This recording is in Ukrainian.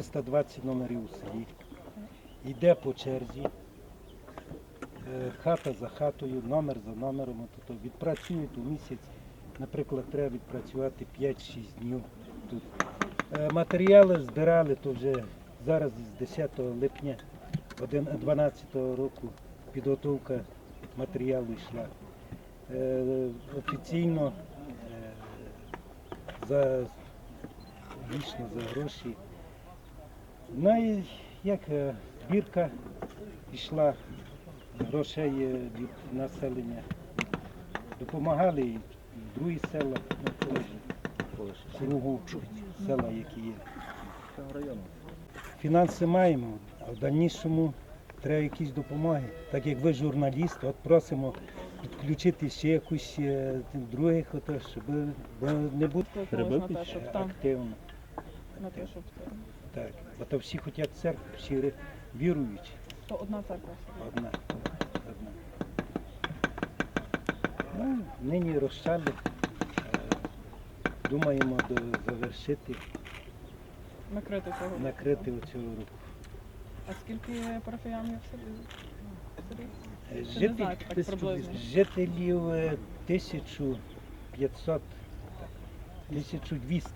320 номерів у селі. Йде по черзі. Е, Хата за хатою, номер за номером. Тобто відпрацюють у місяць. Наприклад, треба відпрацювати 5-6 днів тут. Е, Матеріали збирали, то вже зараз з 10 липня 2012 року підготовка матеріалу йшла. Е, Офіційно за дійсно за гроші. Ну і як е, збірка йшла грошей е, від населення. Допомагали і другі села, ну, теж, кругу села, які є. Фінанси маємо, а в дальнішому треба якісь допомоги. Так як ви журналіст, от просимо підключити ще якусь е, других, щоб не бути активно. На те, щоб це. Так, бо то всі хочуть церкву, всі віруючі. То одна церква. Одна. Одна. Ну, нині розчали. Е, Думаємо завершити, Накрити цього. накрити оцього року. А скільки парафіян є в селі? Е, Житель, так приблизно? жителів е, 1500, так, 1200.